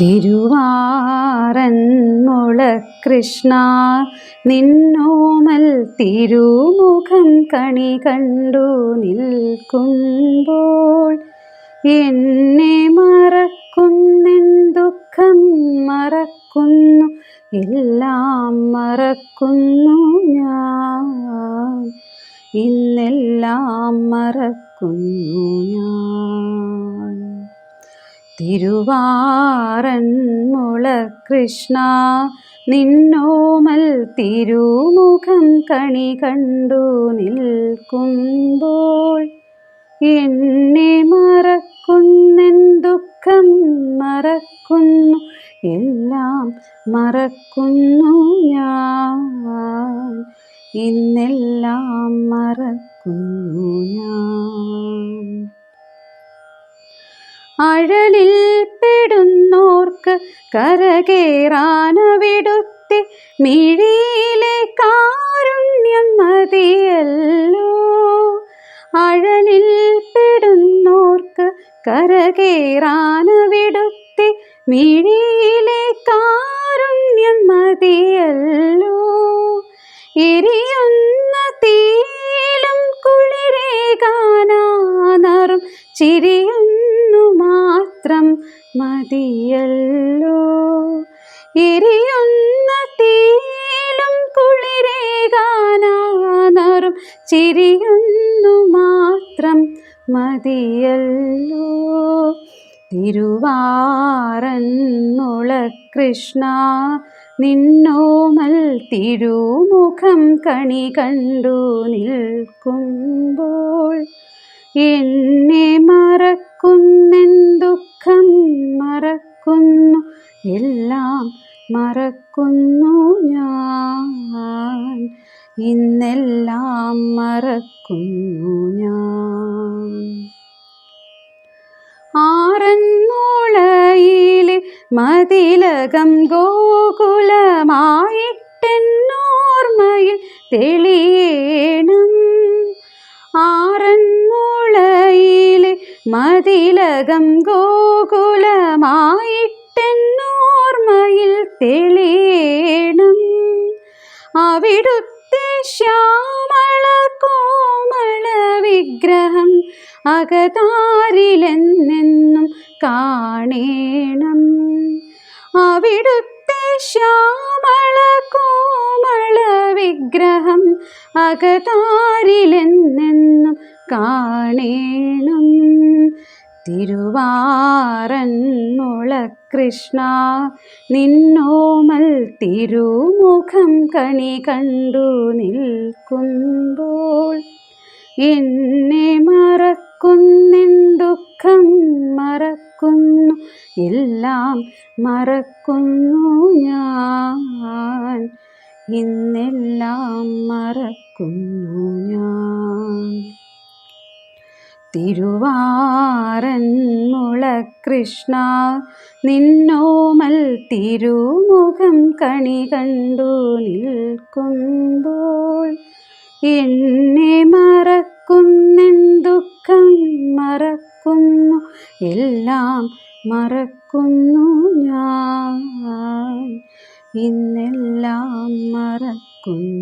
തിരുവാറന്മുള കൃഷ്ണ നിന്നോമൽ തിരുമുഖം കണി കണ്ടു നിൽക്കുമ്പോൾ എന്നെ മറക്കുന്നെൻ ദുഃഖം മറക്കുന്നു എല്ലാം മറക്കുന്നു ഞാൻ. ഇന്നെല്ലാം മറക്കുന്നു ഞാൻ. തിരുവാറന്മുള കൃഷ്ണ നിന്നോമൽ തിരുമുഖം കണി കണ്ടു നിൽക്കുമ്പോൾ എന്നെ മറക്കുന്നെൻ ദുഃഖം മറക്കുന്നു എല്ലാം മറക്കുന്നു ഞാൻ. ഇന്നെല്ലാം മറക്കുന്നു. അഴലിൽ പെടുന്നോർക്ക് കരകേറാനവിടുത്തെ മിഴിയിലെ കാരുണ്യം മതിയല്ലോ. അഴലിൽ പെടുന്നോർക്ക് കരകേറാനവിടുത്തെ മിഴിയിലെ കാരുണ്യം മതിയല്ലോ. എരിയുന്ന തീയിലും കുളിരേകാനാനറും ചിരിയുന്നു മാത്രം മതിയല്ലോ. എരിയുന്ന തീയിലും കുളിരേകാനാനറും ചിരിയുന്നു മാത്രം മതിയല്ലോ. തിരുവാറന്മുള കൃഷ്ണ നിന്നോമൽ തിരുമുഖം കണി കണ്ടു നിൽക്കുമ്പോൾ എന്നെ മറക്കുന്നെൻ ദുഃഖം മറക്കുന്നു എല്ലാം മറക്കുന്നു ഞാൻ. ഇന്നെല്ലാം മറക്കുന്നു ഞാൻ. ആറന്മുളയിലെ മതിലകം ഗോകുലമായിട്ടെന്നോർമ്മയിൽ തെളിയേണം. ആറന്മുളയിലെ മതിലകം ഗോകുലമായിട്ടെന്നോർമ്മയിൽ തെളിയണം. അവിടുത്തെ ശ്യാമള കോമള വിഗ്രഹം അകതാരിലെന്നെന്നും കാണേണം. അവിടുത്തെ ശ്യാമള കോമള വിഗ്രഹം അകതാരിലെന്നെന്നും കാണേണം. തിരുവാറന്മുള കൃഷ്ണ നിന്നോമൽ തിരുമുഖം കണി കണ്ടു നിൽക്കുമ്പോൾ. എന്നെ മറക്കുന്നിൻ ദുഃഖം മറക്കുന്നു എല്ലാം മറക്കുന്നു ഞാൻ. ഇന്നെല്ലാം മറക്കുന്നു തിരുവാരൻ തിരുവാറന്മുളകൃഷ്ണ നിന്നോമൽ തിരുമുഖം കണി കണ്ടു നിൽക്കുമ്പോൾ എന്നെ മറക്കുന്നെൻ ദുഃഖം മറക്കുന്നു എല്ലാം മറക്കുന്നു ഞാൻ. ഇന്നെല്ലാം മറക്കുന്നു.